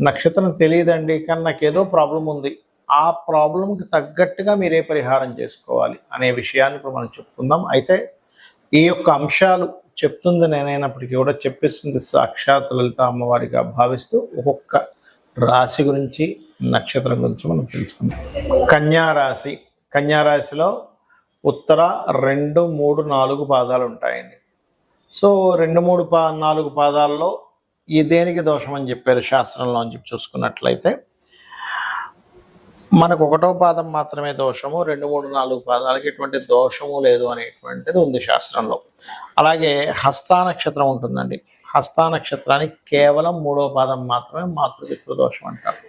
నక్షత్రం తెలియదండి కానీ ఏదో ప్రాబ్లం ఉంది. ఆ ప్రాబ్లంకి తగ్గట్టుగా మీరే పరిహారం చేసుకోవాలి అనే విషయాన్ని ఇప్పుడు మనం చెప్పుకుందాం. అయితే ఈ యొక్క అంశాలు చెప్తుంది నేనైనప్పటికీ కూడా చెప్పిస్తుంది సాక్షాత్ లలిత అమ్మవారిగా భావిస్తూ ఒక్కొక్క రాశి గురించి నక్షత్రం గురించి మనం తెలుసుకుందాం. కన్యారాశి కన్యారాశిలో ఉత్తర రెండు మూడు నాలుగు పాదాలు ఉంటాయండి. సో రెండు మూడు పా నాలుగు పాదాల్లో ఈ దేనికి దోషం అని చెప్పారు శాస్త్రంలో అని చెప్పి చూసుకున్నట్లయితే మనకు ఒకటో పాదం మాత్రమే దోషము రెండు మూడు నాలుగు పాదాలకి ఎటువంటి దోషము లేదు అనేటువంటిది ఉంది శాస్త్రంలో. అలాగే హస్తా నక్షత్రం ఉంటుందండి. హస్తానక్షత్రానికి కేవలం మూడో పాదం మాత్రమే మాతృపితృ దోషం అంటారు.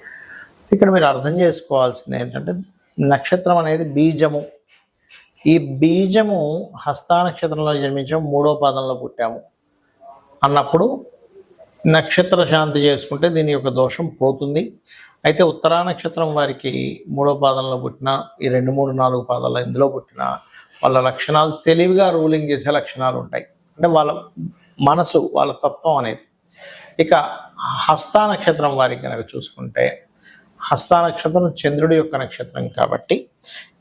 ఇక్కడ మీరు అర్థం చేసుకోవాల్సింది ఏంటంటే నక్షత్రం అనేది బీజము. ఈ బీజము హస్తా నక్షత్రంలో జన్మించాము మూడో పాదంలో పుట్టాము. అన్నప్పుడు నక్షత్ర శాంతి చేసుకుంటే దీని యొక్క దోషం పోతుంది. అయితే ఉత్తరా నక్షత్రం వారికి మూడో పాదంలో పుట్టిన ఈ రెండు మూడు నాలుగు పాదాల ఇందులో పుట్టిన వాళ్ళ లక్షణాలు తెలివిగా రూలింగ్ చేసే లక్షణాలు ఉంటాయి. అంటే వాళ్ళ మనసు వాళ్ళ తత్వం అనేది. ఇక హస్తా నక్షత్రం వారికి కనుక చూసుకుంటే హస్తా నక్షత్రం చంద్రుడి యొక్క నక్షత్రం కాబట్టి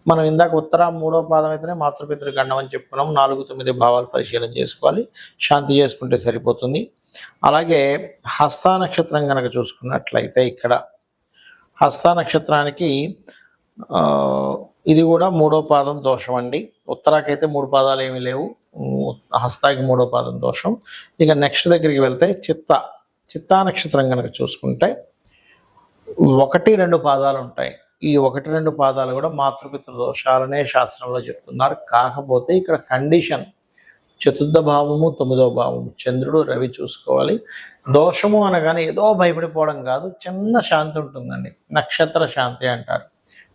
మనం ఇందాక ఉత్తర మూడో పాదం అయితేనే మాతృపితృ గండం అని చెప్పుకున్నాం. నాలుగు తొమ్మిది భావాలు పరిశీలన చేసుకోవాలి. శాంతి చేసుకుంటే సరిపోతుంది. అలాగే హస్త నక్షత్రం కనుక చూసుకున్నట్లయితే ఇక్కడ హస్త నక్షత్రానికి ఇది కూడా మూడో పాదం దోషం అండి. ఉత్తరాకైతే మూడు పాదాలు ఏమీ లేవు. హస్తాకి మూడో పాదం దోషం. ఇక నెక్స్ట్ దగ్గరికి వెళ్తే చిత్త. చిత్తా నక్షత్రం కనుక చూసుకుంటే ఒకటి రెండు పాదాలు ఉంటాయి. ఈ ఒకటి రెండు పాదాలు కూడా మాతృపితృ దోషాలనే శాస్త్రంలో చెప్తున్నారు. కాకపోతే ఇక్కడ కండిషన్ చతుర్థ భావము తొమ్మిదో భావము. చంద్రుడు రవి చూసుకోవాలి. దోషము అనగానే ఏదో భయపడిపోవడం కాదు చిన్న శాంతి ఉంటుందండి. నక్షత్ర శాంతి అంటారు.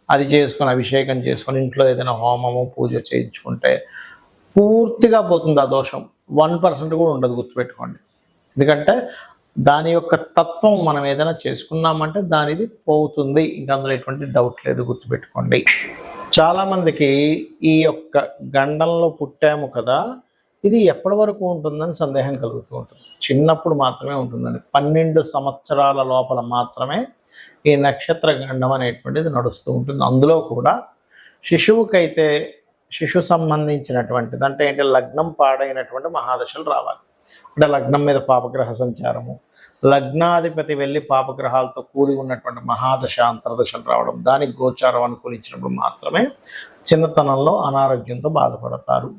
అది చేసుకొని అభిషేకం చేసుకొని ఇంట్లో ఏదైనా హోమము పూజ చేయించుకుంటే పూర్తిగా పోతుంది ఆ దోషం. వన్ పర్సెంట్ కూడా ఉండదు గుర్తుపెట్టుకోండి. ఎందుకంటే దాని యొక్క తత్వం మనం ఏదైనా చేసుకున్నామంటే దానిది పోతుంది. ఇంకా అందులో ఎటువంటి డౌట్ లేదు గుర్తుపెట్టుకోండి. చాలామందికి ఈ యొక్క గండంలో పుట్టాము కదా ఇది ఎప్పటి వరకు ఉంటుందని సందేహం కలుగుతూ ఉంటుంది. చిన్నప్పుడు మాత్రమే ఉంటుందండి. పన్నెండు సంవత్సరాల లోపల మాత్రమే ఈ నక్షత్ర గండం అనేటువంటిది నడుస్తూ ఉంటుంది. అందులో కూడా శిశువుకైతే శిశు సంబంధించినటువంటిది అంటే ఏంటి లగ్నం పాడైనటువంటి మహాదశలు రావాలి. అంటే లగ్నం మీద పాపగ్రహ సంచారము. లగ్నాధిపతి వెళ్ళి పాపగ్రహాలతో కూడి ఉన్నటువంటి మహాదశ అంతర్దశలు రావడం దానికి గోచారం అనుకూలించినప్పుడు మాత్రమే చిన్నతనంలో అనారోగ్యంతో బాధపడతారు.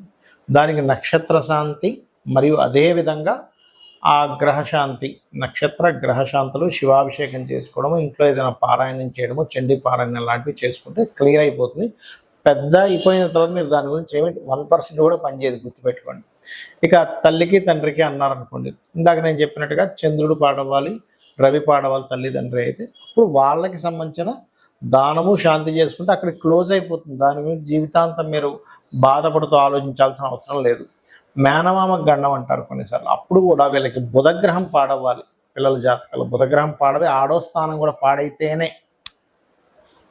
దానికి నక్షత్ర శాంతి మరియు అదే విధంగా ఆ గ్రహశాంతి నక్షత్ర గ్రహశాంతులు శివాభిషేకం చేసుకోవడము ఇంట్లో ఏదైనా పారాయణం చేయడము చండీ పారాయణం లాంటివి చేసుకుంటే క్లియర్ అయిపోతుంది. పెద్ద అయిపోయిన తర్వాత మీరు దాని గురించి ఏమిటి వన్ పర్సెంట్ కూడా పనిచేయదు గుర్తుపెట్టుకోండి. ఇక తల్లికి తండ్రికి అన్నారనుకోండి ఇందాక నేను చెప్పినట్టుగా చంద్రుడు పాడవాలి రవి పాడవాలి తల్లిదండ్రి అయితే ఇప్పుడు వాళ్ళకి సంబంధించిన దానము శాంతి చేసుకుంటే అక్కడ క్లోజ్ అయిపోతుంది. దాని గురించి జీవితాంతం మీరు బాధపడుతూ ఆలోచించాల్సిన అవసరం లేదు. మేనమామ గండం అంటారు కొన్నిసార్లు. అప్పుడు కూడా వీళ్ళకి బుధగ్రహం పాడవాలి పిల్లల జాతకాలు బుధగ్రహం పాడవి ఆడో స్థానం కూడా పాడైతేనే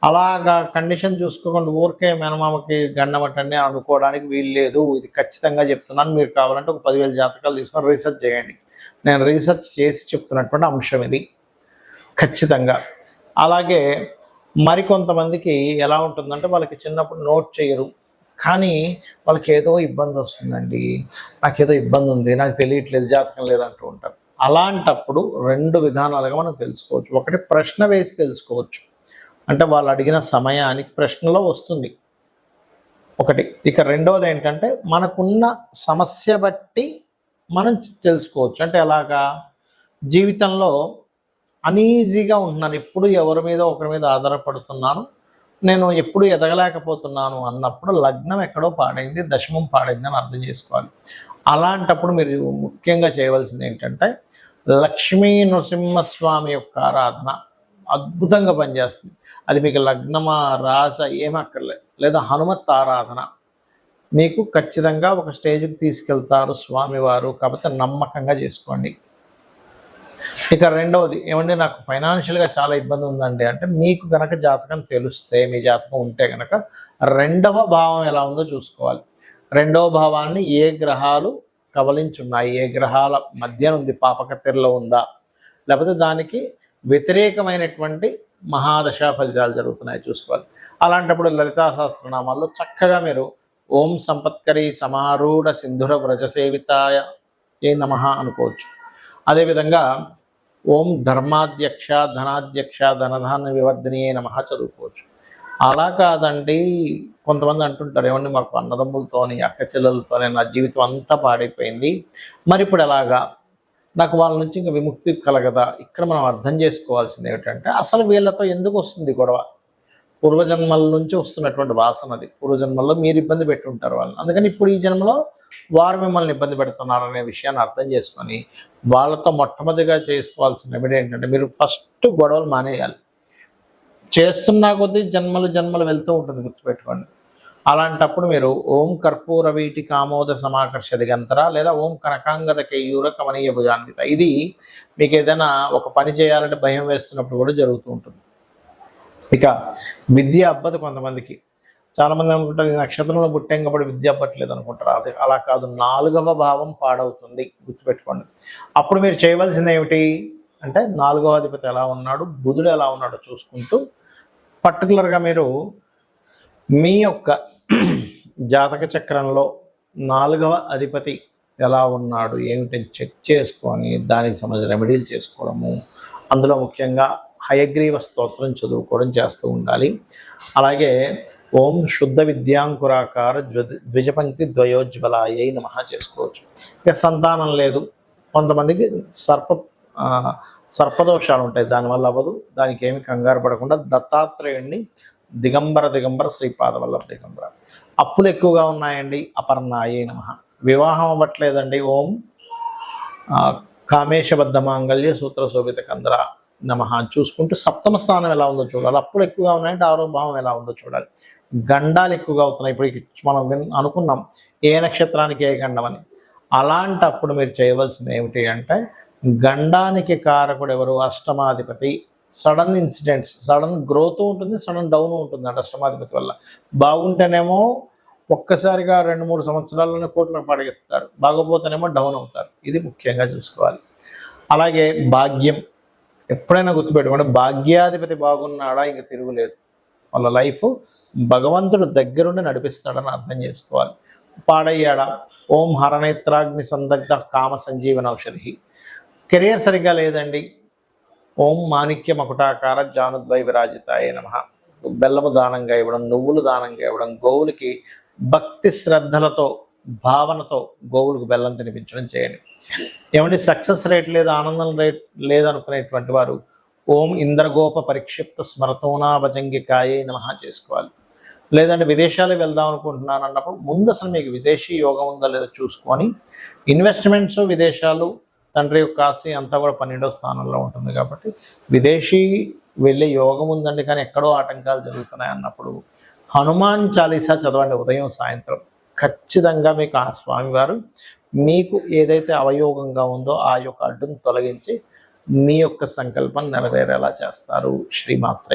అలాగా కండిషన్ చూసుకోకుండా ఊరికే మేనమామకి గండమటండి అనుకోవడానికి వీలు లేదు ఇది ఖచ్చితంగా చెప్తున్నాను. మీరు కావాలంటే ఒక పదివేల జాతకాలు తీసుకొని రీసెర్చ్ చేయండి. నేను రీసెర్చ్ చేసి చెప్తున్నటువంటి అంశం ఇది. ఖచ్చితంగా. అలాగే మరికొంతమందికి ఎలా ఉంటుందంటే వాళ్ళకి చిన్నప్పుడు నోట్ చేయరు. కానీ వాళ్ళకి ఏదో ఇబ్బంది వస్తుందండి. నాకు ఏదో ఇబ్బంది ఉంది. నాకు తెలియట్లేదు జాతకం లేదంటూ ఉంటారు. అలాంటప్పుడు రెండు విధానాలుగా మనం తెలుసుకోవచ్చు. ఒకటి ప్రశ్న వేసి తెలుసుకోవచ్చు. అంటే వాళ్ళు అడిగిన సమయానికి ప్రశ్నలో వస్తుంది. ఒకటి ఇక రెండవది ఏంటంటే మనకున్న సమస్య బట్టి మనం తెలుసుకోవచ్చు. అంటే ఎలాగా? జీవితంలో అనీజీగా ఉంటున్నాను. ఎప్పుడు ఎవరి మీద ఒకరి మీద ఆధారపడుతున్నాను. నేను ఎప్పుడు ఎదగలేకపోతున్నాను అన్నప్పుడు లగ్నం ఎక్కడో పాడైంది దశమం పాడైంది అని అర్థం చేసుకోవాలి. అలాంటప్పుడు మీరు ముఖ్యంగా చేయవలసింది ఏంటంటే లక్ష్మీ నృసింహస్వామి యొక్క ఆరాధన. అద్భుతంగా పనిచేస్తుంది. అది మీకు లగ్నమా రాస ఏమక్కర్లేదు లేదా హనుమత్ ఆరాధన. మీకు ఖచ్చితంగా ఒక స్టేజ్కి తీసుకెళ్తారు స్వామివారు. కాకపోతే నమ్మకంగా చేసుకోండి. ఇక రెండవది ఏమంటే నాకు ఫైనాన్షియల్గా చాలా ఇబ్బంది ఉందండి. అంటే మీకు కనుక జాతకం తెలిస్తే మీ జాతకం ఉంటే కనుక రెండవ భావం ఎలా ఉందో చూసుకోవాలి. రెండవ భావాన్ని ఏ గ్రహాలు కవలించున్నాయి? ఏ గ్రహాల మధ్యన ఉంది? పాపకట్టెల్లో ఉందా? లేకపోతే దానికి వ్యతిరేకమైనటువంటి మహాదశ ఫలితాలు జరుగుతున్నాయి చూసుకోవాలి. అలాంటప్పుడు లలితా సహస్రనామాల్లో చక్కగా మీరు ఓం సంపత్కరి సమారూఢ సింధుర వ్రజసేవితాయ ఏ నమ అనుకోవచ్చు. అదేవిధంగా ఓం ధర్మాధ్యక్ష ధనాధ్యక్ష ధనధాన్య వివర్ధనియే నమ చదువుకోవచ్చు. అలా కాదండి. కొంతమంది అంటుంటారు ఏమండి మాకు అన్నదమ్ములతోని అక్క చెల్లెలతోనే నా జీవితం అంతా పాడైపోయింది. మరి ఇప్పుడు ఎలాగా? నాకు వాళ్ళ నుంచి ఇంకా విముక్తి కలగదా? ఇక్కడ మనం అర్థం చేసుకోవాల్సింది ఏమిటంటే అసలు వీళ్ళతో ఎందుకు వస్తుంది గొడవ? పూర్వజన్మల నుంచి వస్తున్నటువంటి వాసన అది. పూర్వజన్మల్లో మీరు ఇబ్బంది పెట్టి ఉంటారు వాళ్ళని. అందుకని ఇప్పుడు ఈ జన్మలో వారు మిమ్మల్ని ఇబ్బంది పెడుతున్నారు అనే విషయాన్ని అర్థం చేసుకొని వాళ్ళతో మొట్టమొదటిగా చేసుకోవాల్సిన రెమెడీ ఏంటంటే మీరు ఫస్ట్ గొడవలు మానేయాలి. చేస్తున్నా కొద్దీ జన్మలు జన్మలు వెళ్తూ ఉంటుంది గుర్తుపెట్టుకోండి. అలాంటప్పుడు మీరు ఓం కర్పూర వీటి కామోద సమాకర్ష దిగంతర లేదా ఓం కనకాంగత కేయూర కమనీయ భుజాన్విత? ఇది మీకు ఏదైనా ఒక పని చేయాలంటే భయం వేస్తున్నప్పుడు కూడా జరుగుతూ ఉంటుంది. ఇక విద్య అబ్బదు కొంతమందికి. చాలామంది అనుకుంటారు ఈ నక్షత్రంలో పుట్టాం కాబట్టి విద్య అబ్బట్లేదు అనుకుంటారు. అది అలా కాదు నాలుగవ భావం పాడవుతుంది. గుర్తుపెట్టుకోండి. అప్పుడు మీరు చేయవలసింది ఏమిటి? అంటే నాలుగవ అధిపతి ఎలా ఉన్నాడు బుధుడు ఎలా ఉన్నాడో చూసుకుంటూ పర్టికులర్గా మీరు మీ యొక్క జాతక చక్రంలో నాలుగవ అధిపతి ఎలా ఉన్నాడు ఏమిటని చెక్ చేసుకొని దానికి సంబంధించిన రెమెడీలు చేసుకోవడము అందులో ముఖ్యంగా హయగ్రీవ స్తోత్రం చదువుకోవడం చేస్తూ ఉండాలి. అలాగే ఓం శుద్ధ విద్యాంకురాకార ద్విజపంక్తి ద్వయోజ్వలాయ నమ చేసుకోవచ్చు. ఇక సంతానం లేదు. కొంతమందికి సర్ప సర్పదోషాలు ఉంటాయి. దానివల్ల అవ్వదు. దానికి ఏమి కంగారు పడకుండా దత్తాత్రేయుణ్ణి దిగంబర దిగంబర శ్రీపాద వల్లభ దిగంబర. అప్పులు ఎక్కువగా ఉన్నాయండి. అపర్ణాయే నమ. వివాహం అవ్వట్లేదండి. ఓం కామేశబద్ధ మాంగళ్య సూత్ర శోభిత కంద్ర నమ. చూసుకుంటూ సప్తమ స్థానం ఎలా ఉందో చూడాలి. అప్పులు ఎక్కువగా ఉన్నాయంటే ఆరో భావం ఎలా ఉందో చూడాలి. గండాలు ఎక్కువగా అవుతున్నాయి. ఇప్పుడు మనం అనుకున్నాం. ఏ నక్షత్రానికి ఏ గండం అని అలాంటప్పుడు మీరు చేయవలసింది ఏమిటి అంటే గండానికి కారకుడు ఎవరు? అష్టమాధిపతి సడన్ ఇన్సిడెంట్స్ సడన్ గ్రోత్ ఉంటుంది సడన్ డౌన్ ఉంటుంది అంట అష్టమాధిపతి వల్ల. బాగుంటేనేమో ఒక్కసారిగా రెండు మూడు సంవత్సరాల్లోనే కోట్లకు పడగెత్తారు బాగోపోతేనేమో డౌన్ అవుతారు. ఇది ముఖ్యంగా చూసుకోవాలి. అలాగే భాగ్యం. ఎప్పుడైనా గుర్తుపెట్టుకోండి భాగ్యాధిపతి బాగున్నాడా ఇంక తిరుగులేదు. వాళ్ళ లైఫ్ భగవంతుడు దగ్గరుండి నడిపిస్తాడని అర్థం చేసుకోవాలి. పాడయ్యాడా? ఓం హరనేత్రాగ్ని సందగ్ధ కామ సంజీవన ఔషధి. కెరియర్ సరిగ్గా లేదండి. ఓం మాణిక్య మకుటాకార జానుద్వై విరాజితాయ నమ. బెల్లము దానంగా ఇవ్వడం నువ్వులు దానంగా ఇవ్వడం గోవులకి భక్తి శ్రద్ధలతో భావనతో గోవులకు బెల్లం తినిపించడం చేయండి. ఏమంటే సక్సెస్ రేట్ లేదు ఆనందం రేట్ లేదనుకునేటువంటి వారు ఓం ఇంద్రగోప పరిక్షిప్త స్మరతోనాభజంగి కాయే నమ చేసుకోవాలి. లేదంటే విదేశాలకు వెళ్దాం అనుకుంటున్నాను అన్నప్పుడు ముందు అసలు మీకు విదేశీ యోగం ఉందా లేదో చూసుకొని ఇన్వెస్ట్మెంట్స్ విదేశాలు తండ్రి యొక్క ఆస్తి అంతా కూడా పన్నెండవ స్థానంలో ఉంటుంది కాబట్టి విదేశీ వెళ్ళే యోగం ఉందండి కానీ ఎక్కడో ఆటంకాలు జరుగుతున్నాయి అన్నప్పుడు హనుమాన్ చాలీసా చదవండి ఉదయం సాయంత్రం. ఖచ్చితంగా మీకు ఆ స్వామివారు మీకు ఏదైతే అవయోగంగా ఉందో ఆ యొక్క అడ్డును తొలగించి మీ యొక్క సంకల్పం నెరవేరేలా చేస్తారు. శ్రీమాత్రే